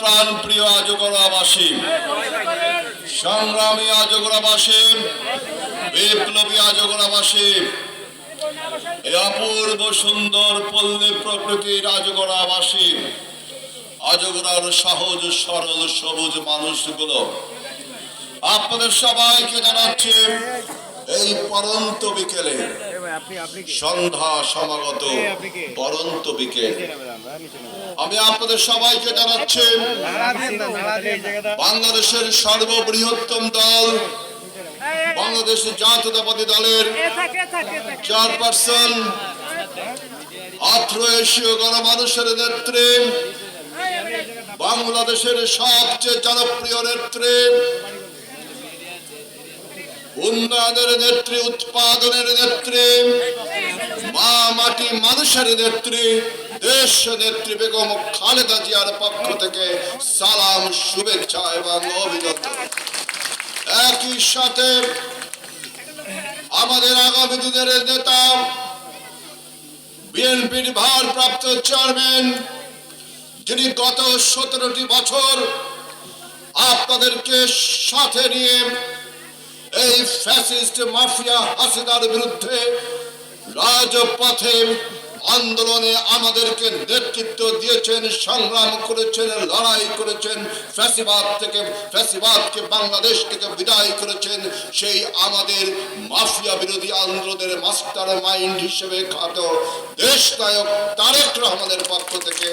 প্রাণ প্রিয় আজগরাবাসী সংগ্রামী আজগরাবাসী বিপ্লবী আজগরাবাসী অপূর্ব সুন্দর পল্লী প্রকৃতির আজগরাবাসী আজগরার সহজ, সরল, সবুজ মানুষগুলো, আপনাদের সবাইকে জানাচ্ছি এই পরন্ত বিকেলে সন্ধ্যা সমাগত পরন্ত বিকেল। আমি আপনাদের সবাইকে জানাচ্ছি বাংলাদেশের সর্ববৃহত্তম দল বাংলাদেশ জাতীয়তাবাদী দলের চেয়ারপারসন আত্র এশীয় গণমানুষের নেত্রী বাংলাদেশের সবচেয়ে জনপ্রিয় নেত্রী উন্নয়নের নেত্রী, উৎপাদনের নেত্রী, মা মাটি মানুষের নেত্রী, দেশ নেত্রী বেগম খালেদা জিয়ার পক্ষ থেকে সালাম, শুভেচ্ছা এবং অভিনন্দন। একই সাথে আমাদের আগামী দিনের নেতা, বিএনপির ভারপ্রাপ্ত চেয়ারম্যান, যিনি গত সতেরোটি বছর আপনাদেরকে সাথে নিয়ে এই ফ্যাসিস্ট মাফিয়া হাসিনার বিরুদ্ধে রাজপথে আন্দোলনে আমাদেরকে নেতৃত্ব দিয়েছেন, সংগ্রাম করেছেন, লড়াই করেছেন, ফ্যাসিবাদ থেকে, ফ্যাসিবাদকে বাংলাদেশ থেকে বিদায় করেছেন, সেই আমাদের মাফিয়া বিরোধী আন্দোলনের মাস্টার মাইন্ড হিসেবে খ্যাত দেশ নায়ক তারেক রহমানের পক্ষ থেকে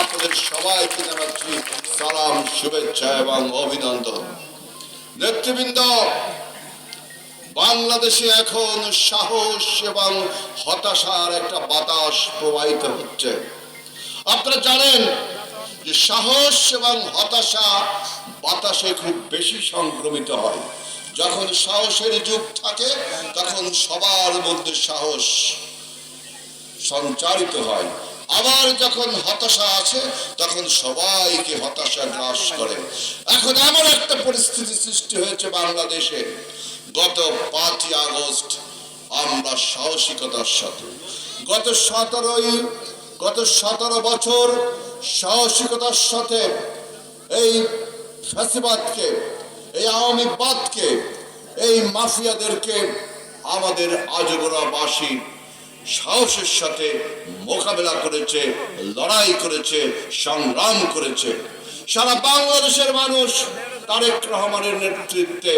আপনাদের সবাইকে জানাচ্ছি সালাম, শুভেচ্ছা এবং অভিনন্দন। নেতৃবৃন্দ বাংলাদেশে এখন সাহস এবং হতাশার একটা বাতাস প্রবাহিত হচ্ছে। আপনারা জানেন যে সাহস এবং হতাশা বাতাসে খুব বেশি সংক্রমিত হয়। যখন সাহসের যুগ থাকে, তখন সবার মধ্যে সাহস সঞ্চারিত হয়। আবার যখন হতাশা আছে, তখন সবাইকে হতাশা গ্রাস করে। এখন এমন একটা পরিস্থিতি সৃষ্টি হয়েছে বাংলাদেশে। গত পাঁচই আগস্ট আমরা সাহসিকতার সাথে, গত সতেরোই, গত সতেরো বছর সাহসিকতার সাথে এই ফ্যাসিবাদকে, এই আওয়ামীবাদকে, এই মাফিয়াদেরকে আমাদের আজগরাবাসী সাহসের সাথে মোকাবেলা করেছে, লড়াই করেছে, সংগ্রাম করেছে। সারা বাংলাদেশের মানুষ তারেক রহমানের নেতৃত্বে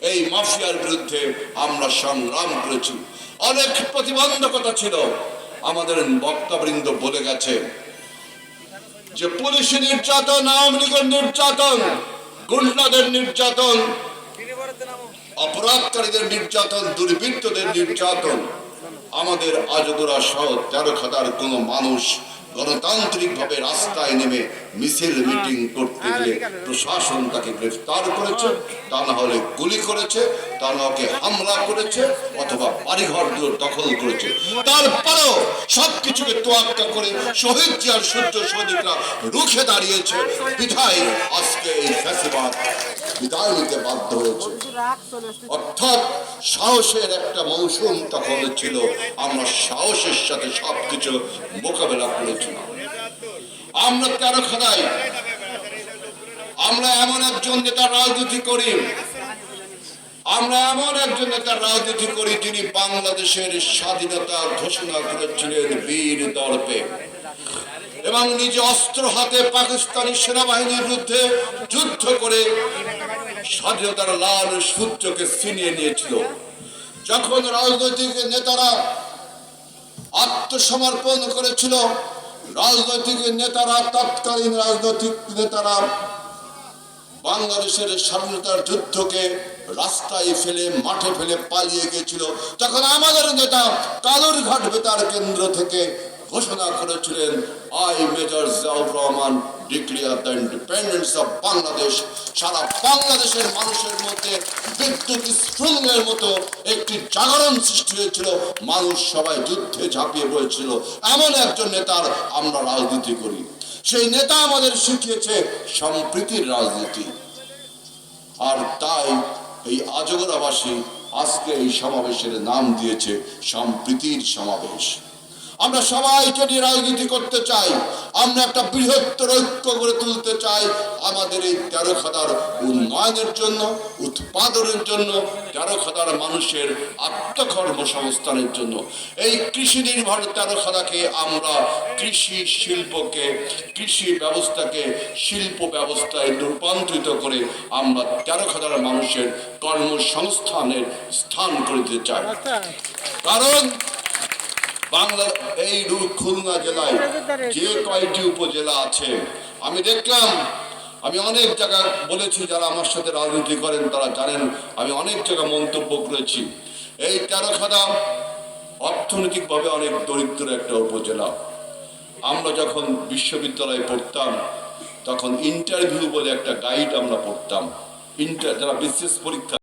এই মাফিয়ার বিরুদ্ধে আমরা সংগ্রাম করেছি। অনেক প্রতিবন্ধকতা ছিল। আমাদের বক্তাবৃন্দ বলে গেছে যে, পুলিশ নির্যাতন, আওয়ামী লীগের নির্যাতন, গুন্ডাদের নির্যাতন, অপরাধকারীদের নির্যাতন, দুর্বৃত্তদের নির্যাতন, আমাদের আজদুরা সহ তেরো খাতার কোনো মানুষ গণতান্ত্রিক ভাবে রাস্তায় নেমে মিছিল মিটিং করতে গেলে প্রশাসন তাকে গ্রেফতার করেছে তা না হলে গুলি করেছে তা না হলে হামলা করেছে অথবা বাড়িঘর দখল করেছে। তারপরেও সবকিছুকে তোয়াক্কা করে শহীদ জিয়ার সূর্য সৈনিকরা রুখে দাঁড়িয়েছে। বিধায় আজকে এই ফ্যাসিবাদ বিদায় নিতে বাধ্য হয়েছে। অর্থাৎ সাহসের একটা মৌসুম তখন ছিল। আমরা সাহসের সাথে সবকিছু মোকাবেলা করেছিলাম। আমরা তেরো আমরা এমন একজন নেতা রাজনীতি করি। আমরা এমন একজন নেতা রাজনীতি করি যিনি বাংলাদেশের স্বাধীনতা ঘোষণা করেছিলেন বীর দর্পে। এবং নিজে অস্ত্র হাতে পাকিস্তানি সেনাবাহিনীর বিরুদ্ধে যুদ্ধ করে স্বাধীনতার লাল সূর্যকে ছিনিয়ে নিয়েছিল। যখন রাজনৈতিক নেতারা আত্মসমর্পণ করেছিল, রাজনৈতিক নেতারা, তৎকালীন রাজনৈতিক নেতারা বাংলাদেশের স্বাধীনতার যুদ্ধকে রাস্তায় ফেলে, মাঠে ফেলে পালিয়ে গিয়েছিল। তখন আমাদের নেতা কালুরঘাট বেতার কেন্দ্র থেকে ঘোষণা করেছিলেন I major Ziaur Rahman declare the independence of Bangladesh সারা বাংলাদেশের মানুষের মধ্যে বিদ্যুৎ স্ফুলিঙ্গের মতো একটি জাগরণ সৃষ্টি হয়েছিল। মানুষ সবাই যুদ্ধে ঝাঁপিয়ে পড়েছিল। এমন একজন নেতার আমরা রাজনীতি করি। সেই নেতা আমাদের শিখিয়েছে সম্প্রীতির রাজনীতি। আর তাই এই আজগরাবাসী আজকে এই সমাবেশের নাম দিয়েছে সম্প্রীতির সমাবেশ। আমরা সবাইকে নিয়ে রাজনীতি করতে চাই। আমরা একটা বৃহত্তর ঐক্য গড়ে তুলতে চাই আমাদের এই তেরো খাদার উন্নয়নের জন্য, উৎপাদনের জন্য, তেরো খাদার মানুষের আত্মকর্মসংস্থানের জন্য। এই কৃষি নির্ভর তেরো খাদাকে আমরা কৃষি শিল্পকে, কৃষি ব্যবস্থাকে, শিল্প ব্যবস্থায় রূপান্তরিত করে আমরা তেরো খাদার মানুষের কর্মসংস্থানের স্থান করে দিতে চাই। কারণ বাংলা এই খুলনা জেলায় যে কয়টি উপজেলা আছে, আমি দেখলাম, আমি অনেক জায়গা বলেছি যারা আমার সাথে রাজনীতি করেন, তারা জানেন আমি অনেক জায়গায় মন্তব্য করেছি। এই তেরোখাদা অর্থনৈতিকভাবে অনেক দরিদ্র একটা উপজেলা। আমরা যখন বিশ্ববিদ্যালয়ে পড়তাম, তখন ইন্টারভিউ বলে একটা গাইড আমরা পড়তাম। ইন্টার যারা বিশেষ পরীক্ষা